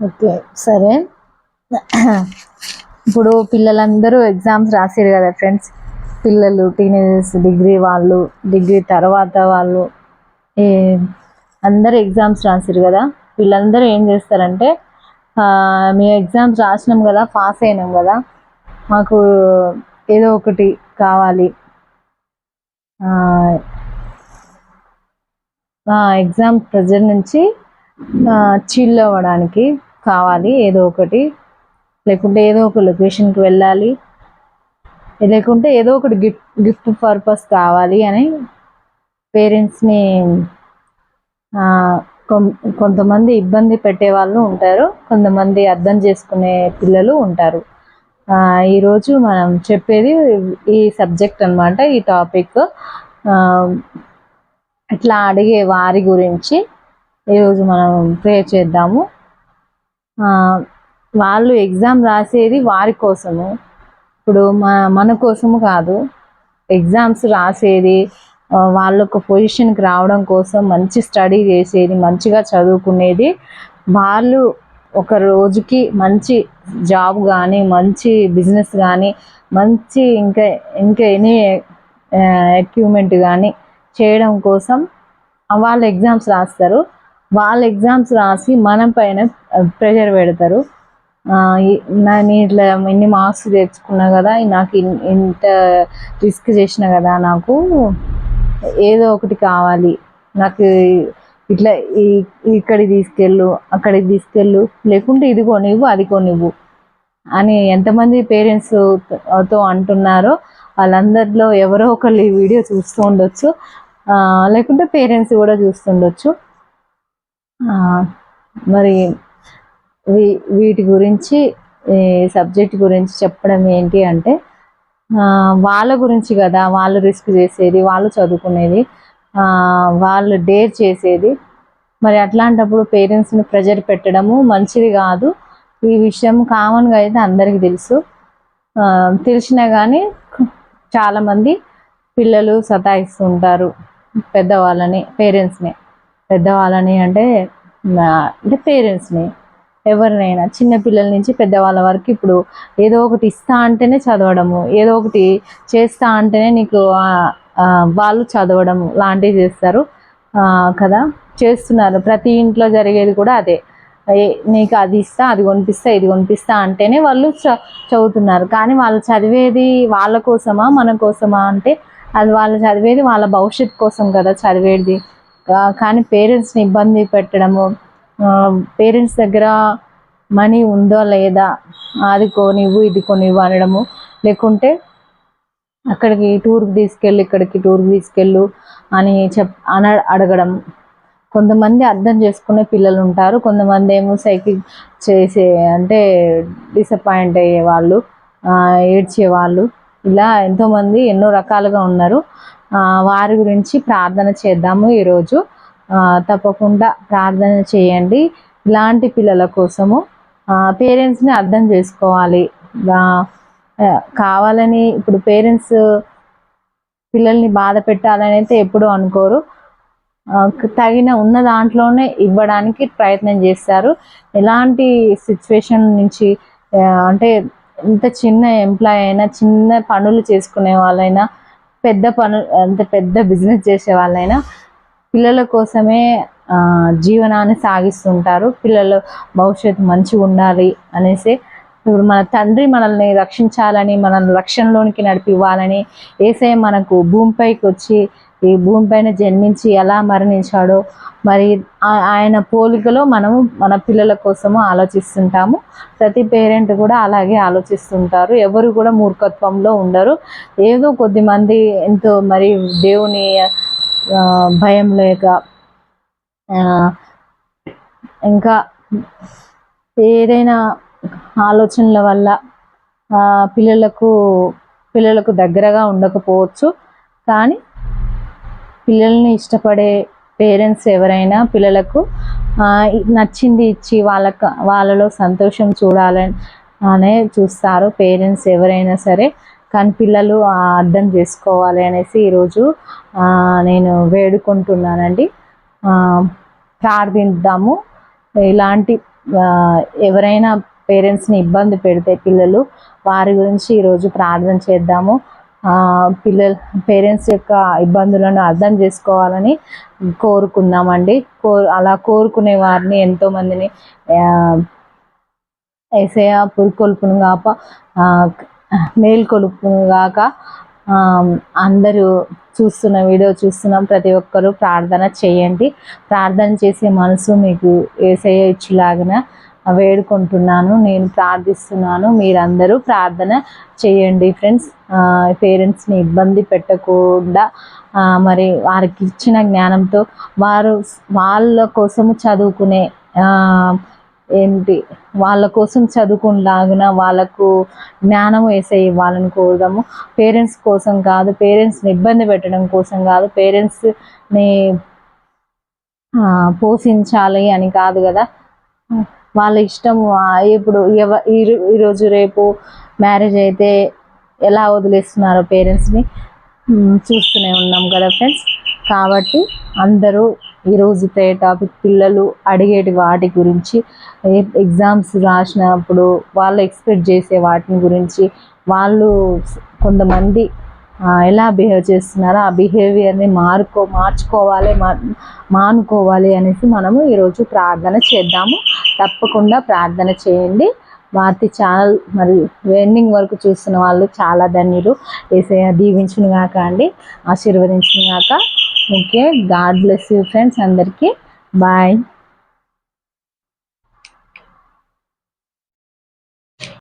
Okay సరే. ఇప్పుడు పిల్లలందరూ ఎగ్జామ్స్ రాసారు కదా ఫ్రెండ్స్. పిల్లలు టీనేజర్స్ డిగ్రీ వాళ్ళు డిగ్రీ తర్వాత వాళ్ళు అందరూ ఎగ్జామ్స్ రాసారు కదా. వీళ్ళందరూ ఏం చేస్తారంటే మేము మీ ఎగ్జామ్స్ రాసినాం కదా పాస్ అయినాం కదా. మాకు ఏదో ఒకటి కావాలి. ఎగ్జామ్ ప్రెజర్ నుంచి చిల్ అవ్వడానికి. కావాలి ఏదో ఒకటి. లేకుంటే ఏదో ఒక లొకేషన్కి వెళ్ళాలి. లేకుంటే ఏదో ఒకటి గిఫ్ట్ గిఫ్ట్ పర్పస్ కావాలి అని పేరెంట్స్ని కొంతమంది ఇబ్బంది పెట్టే వాళ్ళు ఉంటారు. కొంతమంది అర్థం చేసుకునే పిల్లలు ఉంటారు. ఈరోజు మనం చెప్పేది ఈ సబ్జెక్ట్ అన్నమాట ఈ టాపిక్ ఇట్లా అడిగే వారి గురించి ఈరోజు మనం ప్రే చేద్దాము. వాళ్ళు ఎగ్జామ్ రాసేది వారి కోసము. ఇప్పుడు మన మన కోసము కాదు. ఎగ్జామ్స్ రాసేది ఆ, ఒక పొజిషన్కి రావడం కోసం మంచి స్టడీ చేసేది మంచిగా చదువుకునేది వాళ్ళు ఒక రోజుకి మంచి జాబ్ కానీ మంచి బిజినెస్ కానీ మంచి ఇంకా ఇంకా ఎనీ ఎక్విప్మెంట్ కానీ చేయడం కోసం వాళ్ళు ఎగ్జామ్స్ రాస్తారు. వాళ్ళ ఎగ్జామ్స్ రాసి మనం పైన ప్రెషర్ పెడతారు. నేను ఇట్లా ఇన్ని మార్క్స్ తెచ్చుకున్నా కదా నాకు ఇంత రిస్క్ చేసిన కదా నాకు ఏదో ఒకటి కావాలి. నాకు ఇట్లా ఇక్కడికి తీసుకెళ్ళు అక్కడికి తీసుకెళ్ళు లేకుంటే ఇది కొనివ్వు అది కొనివ్వు అని ఎంతమంది పేరెంట్స్తో అంటున్నారో వాళ్ళందరిలో ఎవరో ఒకళ్ళు ఈ వీడియో చూస్తూ ఉండొచ్చు. లేకుంటే పేరెంట్స్ కూడా చూస్తుండొచ్చు. మరి వీ వీటి గురించి ఈ సబ్జెక్ట్ గురించి చెప్పడం ఏంటి అంటే వాళ్ళ గురించి కదా వాళ్ళు రిస్క్ చేసేది వాళ్ళు చదువుకునేది వాళ్ళు డేర్ చేసేది. మరి అట్లాంటప్పుడు పేరెంట్స్ని ప్రెజర్ పెట్టడము మంచిది కాదు. ఈ విషయం కామన్గా అయితే అందరికీ తెలుసు. తెలిసినా కానీ చాలామంది పిల్లలు సతాయిస్తుంటారు పెద్దవాళ్ళని పేరెంట్స్ని. పెద్దవాళ్ళని అంటే అంటే పేరెంట్స్ని. ఎవరినైనా చిన్నపిల్లల నుంచి పెద్దవాళ్ళ వరకు ఇప్పుడు ఏదో ఒకటి ఇస్తా అంటేనే చదవడము ఏదో ఒకటి చేస్తా అంటేనే నీకు వాళ్ళు చదవడం లాంటివి చేస్తారు. కదా? చేస్తున్నారు. ప్రతి ఇంట్లో జరిగేది కూడా అదే. ఏ- నీకు అది ఇస్తా అది కొనిపిస్తా ఇది కొనిపిస్తా అంటేనే వాళ్ళు చ- చదువుతున్నారు. కానీ వాళ్ళు చదివేది వాళ్ళ కోసమా మన కోసమా అంటే అది వాళ్ళు చదివేది వాళ్ళ భవిష్యత్ కోసం కదా చదివేది. కానీ పేరెంట్స్ని ఇబ్బంది పెట్టడము పేరెంట్స్ దగ్గర మనీ ఉందో లేదా అది కొనివ్వు ఇది కొనివ్వు అనడము. లేకుంటే అక్కడికి టూర్కి తీసుకెళ్ళు ఇక్కడికి టూర్కి తీసుకెళ్ళు అని చెప్ అన అడగడం. కొంతమంది అర్థం చేసుకునే పిల్లలు ఉంటారు. కొంతమంది ఏమో సైకిల్ చేసే అంటే డిసప్పాయింట్ అయ్యే వాళ్ళు ఏడ్చేవాళ్ళు. ఏడ్చే వాళ్ళు ఇలా ఎంతోమంది ఎన్నో రకాలుగా ఉన్నారు. వారి గురించి ప్రార్థన చేద్దాము ఈరోజు. తప్పకుండా ప్రార్థన చేయండి. ఇలాంటి పిల్లల కోసము పేరెంట్స్ని అర్థం చేసుకోవాలి. కావాలని ఇప్పుడు పేరెంట్స్ పిల్లల్ని బాధ పెట్టాలని అయితే ఎప్పుడూ అనుకోరు. తగిన ఉన్న దాంట్లోనే ఇవ్వడానికి ప్రయత్నం చేస్తారు. ఎలాంటి సిచ్యువేషన్ నుంచి అంటే ఇంత చిన్న ఎంప్లాయ్ అయినా చిన్న పనులు చేసుకునే వాళ్ళైనా పెద్ద పను అంత పెద్ద బిజినెస్ చేసే వాళ్ళైనా పిల్లల కోసమే జీవనాన్ని సాగిస్తుంటారు. పిల్లలు భవిష్యత్తు మంచిగా ఉండాలి అనేసి ఇప్పుడు మన తండ్రి మనల్ని రక్షించాలని మనల్ని రక్షణలోనికి నడిపివ్వాలని ఏసే మనకు భూమిపైకి వచ్చి ఈ భూమిపైన జన్మించి ఎలా మరణించాడో మరి ఆ- ఆయన పోలికలో మనము మన పిల్లల కోసము ఆలోచిస్తుంటాము. ప్రతి పేరెంట్ కూడా అలాగే ఆలోచిస్తుంటారు. ఎవరు కూడా మూర్ఖత్వంలో ఉండరు. ఏదో కొద్దిమంది ఎంతో మరి దేవుని భయం లేక ఇంకా ఏదైనా ఆలోచనల వల్ల పిల్లలకు పిల్లలకు దగ్గరగా ఉండకపోవచ్చు. కానీ పిల్లల్ని ఇష్టపడే పేరెంట్స్ ఎవరైనా పిల్లలకు నచ్చింది ఇచ్చి వాళ్ళకు వాళ్ళలో సంతోషం చూడాలని అనే చూస్తారు. పేరెంట్స్ ఎవరైనా సరే కానీ పిల్లలు అర్థం చేసుకోవాలి అనేసి ఈరోజు నేను వేడుకుంటున్నానండి. ప్రార్థిద్దాము. ఇలాంటి ఎవరైనా పేరెంట్స్ని ఇబ్బంది పెడితే పిల్లలు వారి గురించి ఈరోజు ప్రార్థన చేద్దాము. పిల్లల పేరెంట్స్ యొక్క ఇబ్బందులను అర్థం చేసుకోవాలని కోరుకుందామండి. కో అలా కోరుకునే వారిని ఎంతోమందిని ఏసయ పురుకొల్పును కాక మేల్కొలుపును గాక అందరూ చూస్తున్న వీడియో చూస్తున్న ప్రతి ఒక్కరూ ప్రార్థన చేయండి. ప్రార్థన చేసే మనసు మీకు ఏసయ్య ఇచ్చులాగిన వేడుకుంటున్నాను. నేను ప్రార్థిస్తున్నాను. మీరందరూ ప్రార్థన చేయండి ఫ్రెండ్స్. పేరెంట్స్ని ఇబ్బంది పెట్టకుండా మరి వారికి ఇచ్చిన జ్ఞానంతో వారు వాళ్ళ కోసము చదువుకునే ఏంటి వాళ్ళ కోసం చదువుకునేలాగున వాళ్ళకు జ్ఞానం వేసే ఇవ్వాలని కోరుదాము. పేరెంట్స్ కోసం కాదు పేరెంట్స్ని ఇబ్బంది పెట్టడం కోసం కాదు పేరెంట్స్ని పోషించాలి అని కాదు కదా. వాళ్ళ ఇష్టం ఇప్పుడు ఎవ ఈ- ఈరోజు రేపు మ్యారేజ్ అయితే ఎలా వదిలేస్తున్నారో పేరెంట్స్ని చూస్తూనే ఉన్నాం కదా ఫ్రెండ్స్. కాబట్టి అందరూ ఈరోజు ప్రే టాపిక్ పిల్లలు అడిగేటి వాటి గురించి ఎగ్జామ్స్ రాసినప్పుడు వాళ్ళు ఎక్స్పెక్ట్ చేసే వాటిని గురించి వాళ్ళు కొంతమంది ఎలా బిహేవ్ చేస్తున్నారో ఆ బిహేవియర్ని మారుకో మార్చుకోవాలి మా- మానుకోవాలి అనేసి మనము ఈరోజు ప్రార్థన చేద్దాము. తప్పకుండా ప్రార్థన చేయండి. భారతి ఛానల్ మరి ఎండింగ్ వరకు చూస్తున్న వాళ్ళు చాలా ధన్యులు. వేసే దీవించును గాక అండి. ఆశీర్వదించును గాక. Okay. God bless you friends అందరికీ. బాయ్.